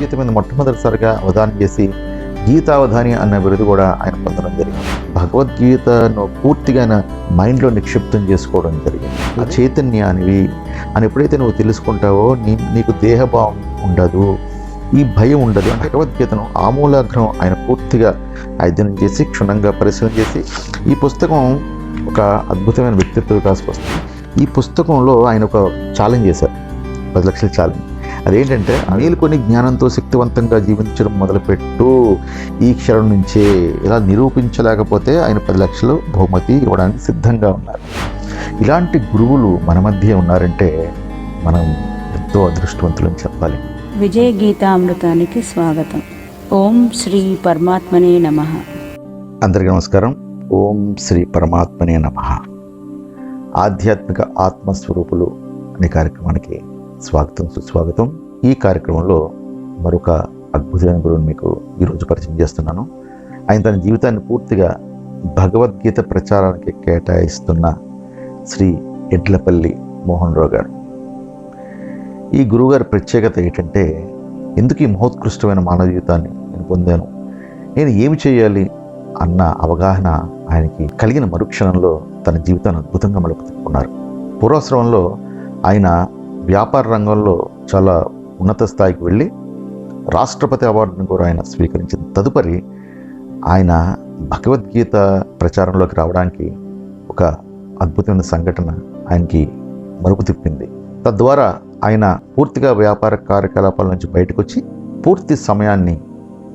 భగవద్గీత మీద మొట్టమొదటిసారిగా అవధానం చేసి గీతావధాని అన్న బిరుదు కూడా ఆయన పొందడం జరిగింది. భగవద్గీతను పూర్తిగా ఆయన మైండ్లో నిక్షిప్తం చేసుకోవడం జరిగింది. ఆ చైతన్యానివి అని ఎప్పుడైతే నువ్వు తెలుసుకుంటావో నీ నీకు దేహభావం ఉండదు ఈ భయం ఉండదు. భగవద్గీతను ఆమూలాగ్రం ఆయన పూర్తిగా అధ్యయనం చేసి క్షుణ్ణంగా పరిశీలన చేసి ఈ పుస్తకం ఒక అద్భుతమైన వ్యక్తిత్వ వికాస పుస్తకం. ఈ పుస్తకంలో ఆయన ఒక ఛాలెంజ్ చేశారు. పది లక్షల ఛాలెంజ్. అదేంటంటే మేలుకొని జ్ఞానంతో శక్తివంతంగా జీవించడం మొదలుపెట్టు. ఈ క్షణం నుంచే ఇలా నిరూపించలేకపోతే ఆయన పది లక్షలు బహుమతి ఇవ్వడానికి సిద్ధంగా ఉన్నారు. ఇలాంటి గురువులు మన మధ్య ఉన్నారంటే మనం ఎంతో అదృష్టవంతులని చెప్పాలి. విజయ గీతామృతానికి స్వాగతం. ఓం శ్రీ పరమాత్మనే నమ. అందరికీ నమస్కారం. ఓం శ్రీ పరమాత్మనే నమ. ఆధ్యాత్మిక ఆత్మస్వరూపులు అనే కార్యక్రమానికి స్వాగతం సుస్వాగతం. ఈ కార్యక్రమంలో మరొక అద్భుతమైన గురువుని మీకు ఈరోజు పరిచయం చేస్తున్నాను. ఆయన తన జీవితాన్ని పూర్తిగా భగవద్గీత ప్రచారానికి కేటాయిస్తున్న శ్రీ ఎడ్లపల్లి మోహన్ రావు గారు. ఈ గురువుగారి ప్రత్యేకత ఏంటంటే ఎందుకు ఈ మహోత్కృష్టమైన మానవ జీవితాన్ని నేను పొందాను? నేను ఏమి చేయాలి అన్న అవగాహన ఆయనకి కలిగిన మరుక్షణంలో తన జీవితాన్ని అద్భుతంగా మలుపు తిప్పుకున్నారు పూర్వాశ్రమంలో ఆయన వ్యాపార రంగంలో చాలా ఉన్నత స్థాయికి వెళ్ళి రాష్ట్రపతి అవార్డును కూడా ఆయన స్వీకరించిన తదుపరి ఆయన భగవద్గీత ప్రచారంలోకి రావడానికి ఒక అద్భుతమైన సంఘటన ఆయనకి మరుపు తిప్పింది. తద్వారా ఆయన పూర్తిగా వ్యాపార కార్యకలాపాల నుంచి బయటకు వచ్చి పూర్తి సమయాన్ని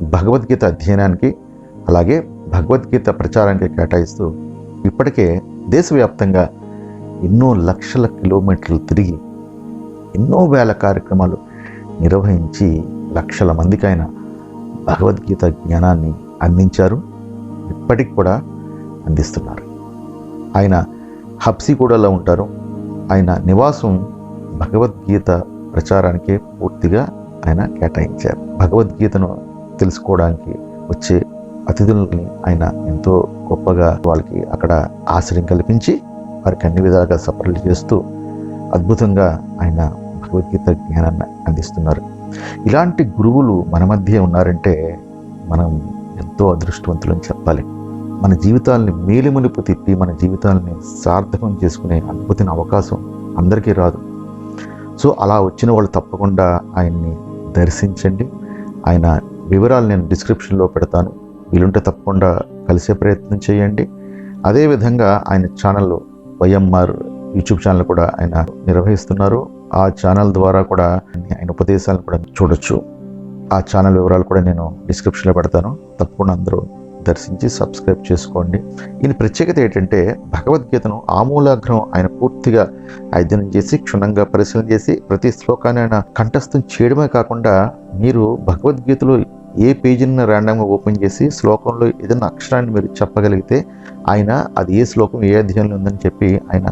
భగవద్గీత అధ్యయనానికి అలాగే భగవద్గీత ప్రచారానికి కేటాయిస్తూ ఇప్పటికే దేశవ్యాప్తంగా ఎన్నో లక్షల కిలోమీటర్లు తిరిగి ఎన్నో వేల కార్యక్రమాలు నిర్వహించి లక్షల మందికి ఆయన భగవద్గీత జ్ఞానాన్ని అందించారు. ఇప్పటికి కూడా అందిస్తున్నారు. ఆయన హబ్సిగూడలో ఉంటారు. ఆయన నివాసం భగవద్గీత ప్రచారానికే పూర్తిగా ఆయన కేటాయించారు. భగవద్గీతను తెలుసుకోవడానికి వచ్చే అతిథులని ఆయన ఎంతో గొప్పగా వాళ్ళకి అక్కడ ఆశ్రయం కల్పించి వారికి అన్ని విధాలుగా సపరలు చేస్తూ అద్భుతంగా ఆయన భగవద్గీత జ్ఞానాన్ని అందిస్తున్నారు. ఇలాంటి గురువులు మన మధ్య ఉన్నారంటే మనం ఎంతో అదృష్టవంతులని చెప్పాలి. మన జీవితాలని మేలుములుపు తిప్పి మన జీవితాలని సార్థకం చేసుకునే అద్భుతమైన అవకాశం అందరికీ రాదు. సో అలా వచ్చిన వాళ్ళు తప్పకుండా ఆయన్ని దర్శించండి. ఆయన వివరాలు నేను డిస్క్రిప్షన్లో పెడతాను. వీలుంటే తప్పకుండా కలిసే ప్రయత్నం చేయండి. అదేవిధంగా ఆయన ఛానల్ వైఎంఆర్ యూట్యూబ్ ఛానల్ కూడా ఆయన నిర్వహిస్తున్నారు. ఆ ఛానల్ ద్వారా కూడా ఆయన ఉపదేశాలను కూడా చూడొచ్చు. ఆ ఛానల్ వివరాలు కూడా నేను డిస్క్రిప్షన్లో పెడతాను. తప్పకుండా అందరూ దర్శించి సబ్స్క్రైబ్ చేసుకోండి. ఈయన ప్రత్యేకత ఏంటంటే భగవద్గీతను ఆమూలాగ్రం ఆయన పూర్తిగా అధ్యయనం చేసి క్షుణ్ణంగా పరిశీలన చేసి ప్రతి శ్లోకాన్ని ఆయన కంఠస్థం చేయడమే కాకుండా మీరు భగవద్గీతలో ఏ పేజీని ర్యాండమ్గా ఓపెన్ చేసి శ్లోకంలో ఏదైనా అక్షరాన్ని మీరు చెప్పగలిగితే ఆయన అది ఏ శ్లోకం ఏ అధ్యయనంలో ఉందని చెప్పి ఆయన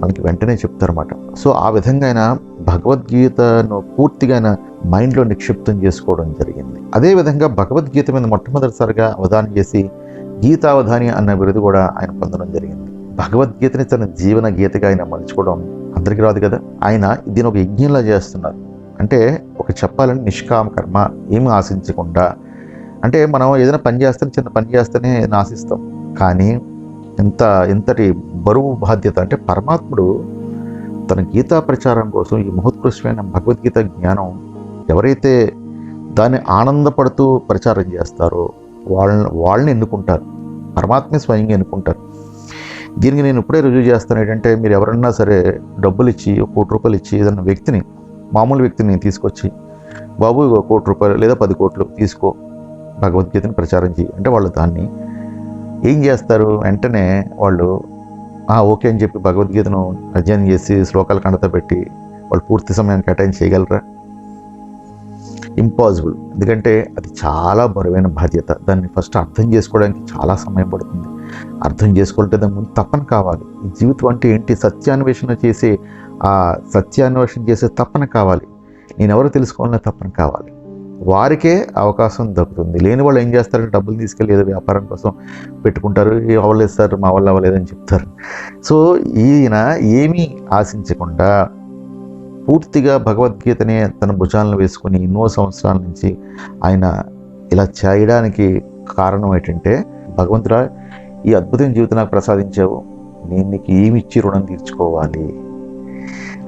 మనకి వెంటనే చెప్తారన్నమాట. సో ఆ విధంగా ఆయన భగవద్గీతను పూర్తిగా ఆయన మైండ్లో నిక్షిప్తం చేసుకోవడం జరిగింది. అదేవిధంగా భగవద్గీత మీద మొట్టమొదటిసారిగా అవధానం చేసి గీతావధాని అన్న బిరుదు కూడా ఆయన పొందడం జరిగింది. భగవద్గీతని తన జీవన గీతగా ఆయన మలుచుకోవడం అందరికీ రాదు కదా? ఆయన దీని ఒక యజ్ఞంలా చేస్తున్నారు. అంటే ఒక చెప్పాలని నిష్కామ కర్మ ఏమి ఆశించకుండా అంటే మనం ఏదైనా పని చేస్తే చిన్న పని చేస్తేనే ఆశిస్తాం కానీ ఎంత ఎంతటి బరువు బాధ్యత అంటే పరమాత్ముడు తన గీతా ప్రచారం కోసం ఈ మహోత్కృష్టమైన భగవద్గీత జ్ఞానం ఎవరైతే దాన్ని ఆనందపడుతూ ప్రచారం చేస్తారో వాళ్ళని వాళ్ళని ఎన్నుకుంటారు. పరమాత్మే స్వయంగా ఎన్నుకుంటారు. దీనికి నేను ఇప్పుడే రుజువు చేస్తాను ఏంటంటే మీరు ఎవరన్నా సరే డబ్బులు ఇచ్చి ఒక కోటి రూపాయలు ఇచ్చి ఏదైనా వ్యక్తిని మామూలు వ్యక్తిని తీసుకొచ్చి బాబు ఒక కోటి రూపాయలు లేదా పది కోట్లు తీసుకో భగవద్గీతను ప్రచారం చేయి అంటే వాళ్ళు దాన్ని ఏం చేస్తారు? వెంటనే వాళ్ళు ఓకే అని చెప్పి భగవద్గీతను అధ్యయనం చేసి శ్లోకాలు కండత పెట్టి వాళ్ళు పూర్తి సమయాన్ని కేటాయించి చేయగలరా? ఇంపాసిబుల్ ఎందుకంటే అది చాలా బరువైన బాధ్యత. దాన్ని ఫస్ట్ అర్థం చేసుకోవడానికి చాలా సమయం పడుతుంది. అర్థం చేసుకోవాలంటే దాని ముందు తపన కావాలి. జీవితం అంటే ఏంటి? సత్యాన్వేషణ చేసే ఆ సత్యాన్వేషణ చేసే తపన కావాలి. నేను ఎవరు తెలుసుకోవాలనే తపన కావాలి. వారికే అవకాశం దక్కుతుంది. లేని వాళ్ళు ఏం చేస్తారంటే డబ్బులు తీసుకెళ్ళి ఏదో వ్యాపారం కోసం పెట్టుకుంటారు. అవ్వలేదు సార్ మా వాళ్ళు అవ్వలేదని చెప్తారు. సో ఈయన ఏమీ ఆశించకుండా పూర్తిగా భగవద్గీతనే తన భుజాలను వేసుకొని ఎన్నో సంవత్సరాల నుంచి ఆయన ఇలా చేయడానికి కారణం ఏంటంటే భగవంతుడా ఈ అద్భుతమైన జీవితం నాకు ప్రసాదించావు. నేను నీకు ఏమి ఇచ్చి రుణం తీర్చుకోవాలి?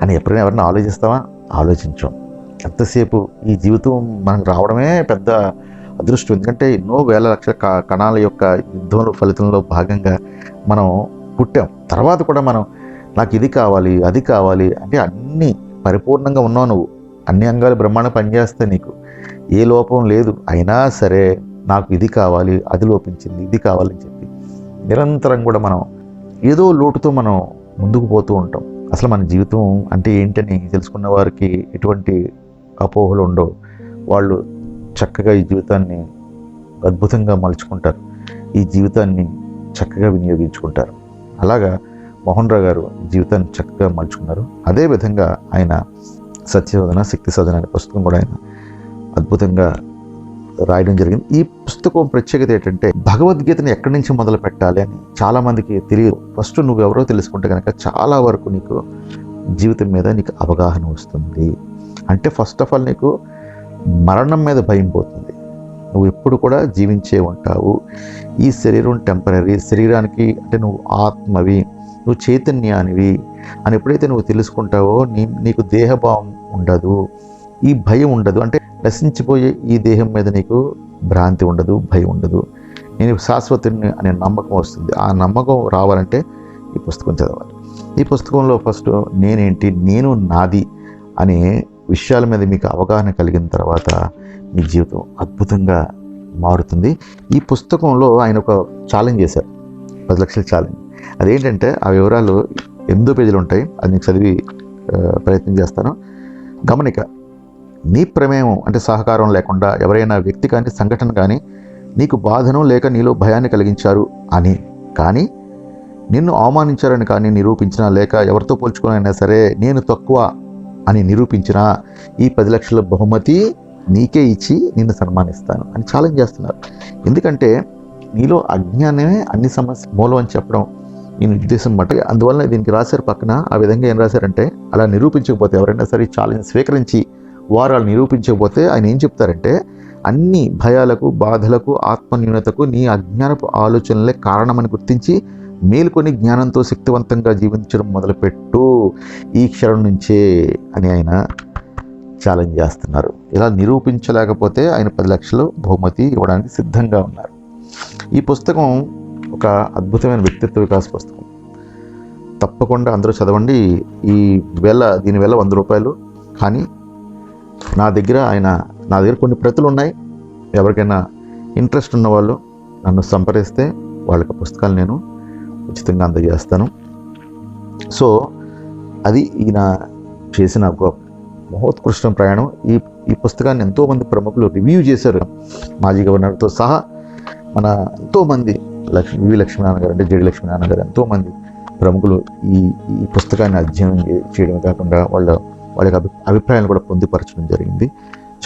అని ఎప్పుడైనా ఎవరైనా ఆలోచిస్తావా? ఆలోచించాం. ఎంతసేపు ఈ జీవితం మనకు రావడమే పెద్ద అదృష్టం. ఎందుకంటే ఎన్నో వేల లక్షల క- కణాల యొక్క యుద్ధంలో ఫలితంలో భాగంగా మనం పుట్టాం. తర్వాత కూడా మనం నాకు ఇది కావాలి అది కావాలి అంటే అన్నీ పరిపూర్ణంగా ఉన్నావు నువ్వు. అన్ని అంగాలు బ్రహ్మాండం పనిచేస్తాయి నీకు. ఏ లోపం లేదు. అయినా సరే నాకు ఇది కావాలి అది లోపించింది ఇది కావాలని చెప్పి నిరంతరం కూడా మనం ఏదో లోటుతో మనం ముందుకు పోతూ ఉంటాం. అసలు మన జీవితం అంటే ఏంటని తెలుసుకున్న వారికి ఎటువంటి అపోహలు ఉండవు వాళ్ళు చక్కగా ఈ జీవితాన్ని అద్భుతంగా మలుచుకుంటారు. ఈ జీవితాన్ని చక్కగా వినియోగించుకుంటారు. అలాగా మోహన్ రావు గారు జీవితాన్ని చక్కగా మలుచుకున్నారు. అదే విధంగా ఆయన సత్యశోధన శక్తి సాధన అనే పుస్తకం కూడా ఆయన అద్భుతంగా రాయడం జరిగింది. ఈ పుస్తకం ప్రత్యేకత ఏంటంటే భగవద్గీతని ఎక్కడి నుంచి మొదలు పెట్టాలి అని చాలామందికి తెలియదు. ఫస్ట్ నువ్వెవరో తెలుసుకుంటే కనుక చాలా వరకు నీకు జీవితం మీద నీకు అవగాహన వస్తుంది. అంటే ఫస్ట్ ఆఫ్ ఆల్ నీకు మరణం మీద భయం పోతుంది. నువ్వు ఎప్పుడు కూడా జీవించే ఉంటావు. ఈ శరీరం టెంపరీ శరీరానికి అంటే నువ్వు ఆత్మవి నువ్వు చైతన్యానివి అని ఎప్పుడైతే నువ్వు తెలుసుకుంటావో నీ నీకు దేహభావం ఉండదు. ఈ భయం ఉండదు. అంటే నశించిపోయే ఈ దేహం మీద నీకు భ్రాంతి ఉండదు భయం ఉండదు. నేను శాశ్వతుని అనే నమ్మకం వస్తుంది. ఆ నమ్మకం రావాలంటే ఈ పుస్తకం చదవాలి. ఈ పుస్తకంలో ఫస్ట్ నేనేంటి? నేను నాది అనే విషయాల మీద మీకు అవగాహన కలిగిన తర్వాత మీ జీవితం అద్భుతంగా మారుతుంది. ఈ పుస్తకంలో ఆయన ఒక ఛాలెంజ్ చేశారు. పది లక్షల ఛాలెంజ్ అదేంటంటే ఆ వివరాలు ఎనిమిదో పేజీలు ఉంటాయి. అది నీకు చదివి ప్రయత్నం చేస్తాను. గమనిక నీ ప్రమేయం అంటే సహకారం లేకుండా ఎవరైనా వ్యక్తి కానీ సంఘటన కానీ నీకు బాధను లేక నీలో భయాన్ని కలిగించారు అని. కానీ నిన్ను అవమానించారని కానీ నిరూపించినా లేక ఎవరితో పోల్చుకునైనా సరే నేను తక్కువ అని నిరూపించిన ఈ పది లక్షల బహుమతి నీకే ఇచ్చి నిన్ను సన్మానిస్తాను అని ఛాలెంజ్ చేస్తున్నారు. ఎందుకంటే నీలో అజ్ఞానమే అన్ని సమస్య మూలం అని చెప్పడం నేను ఉద్దేశం మాట అందువల్ల దీనికి రాశారు పక్కన ఆ విధంగా ఏం రాశారంటే అలా నిరూపించకపోతే ఎవరైనా సరే ఛాలెంజ్ స్వీకరించి వారు వాళ్ళు నిరూపించకపోతే ఆయన ఏం చెప్తారంటే అన్ని భయాలకు బాధలకు ఆత్మన్యూనతకు నీ అజ్ఞానపు ఆలోచనలే కారణమని గుర్తించి మేలుకొని జ్ఞానంతో శక్తివంతంగా జీవించడం మొదలుపెట్టు. ఈ క్షణం నుంచే అని ఆయన ఛాలెంజ్ చేస్తున్నారు. ఇలా నిరూపించలేకపోతే ఆయన పది లక్షలు బహుమతి ఇవ్వడానికి సిద్ధంగా ఉన్నారు. ఈ పుస్తకం ఒక అద్భుతమైన వ్యక్తిత్వ వికాస పుస్తకం. తప్పకుండా అందరూ చదవండి. ఈ వేల దీని వేల వంద రూపాయలు. కానీ నా దగ్గర ఆయన నా దగ్గర కొన్ని ప్రతులు ఉన్నాయి. ఎవరికైనా ఇంట్రెస్ట్ ఉన్న వాళ్ళు నన్ను సంప్రదిస్తే వాళ్ళకి పుస్తకాలు నేను ఉచితంగా అందజేస్తాను. సో అది ఈయన చేసిన ఒక మహోత్కృష్ట ప్రయాణం. ఈ ఈ పుస్తకాన్ని ఎంతోమంది ప్రముఖులు రివ్యూ చేశారు. మాజీ గవర్నర్తో సహా మన ఎంతోమంది లక్ష్మి వి లక్ష్మీనారాయణ గారు అంటే జడి లక్ష్మీనారాయణ గారు ఎంతోమంది ప్రముఖులు ఈ ఈ పుస్తకాన్ని అధ్యయనం చేయడం కాకుండా వాళ్ళ వాళ్ళ అభి అభిప్రాయాలు కూడా పొందుపరచడం జరిగింది.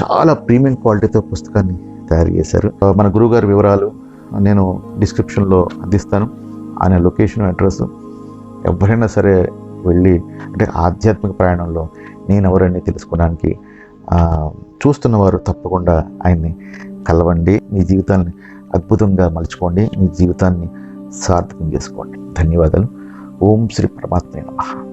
చాలా ప్రీమియం క్వాలిటీతో పుస్తకాన్ని తయారు చేశారు. మన గురువుగారి వివరాలు నేను డిస్క్రిప్షన్లో అందిస్తాను. ఆయన లొకేషన్ అడ్రస్ ఎవరైనా సరే వెళ్ళి అంటే ఆధ్యాత్మిక ప్రయాణంలో నేను ఎవరని తెలుసుకోవడానికి చూస్తున్నవారు తప్పకుండా ఆయన్ని కలవండి. మీ జీవితాన్ని అద్భుతంగా మలుచుకోండి. మీ జీవితాన్ని సార్థకం చేసుకోండి. ధన్యవాదాలు. ఓం శ్రీ పరమాత్మ నమః.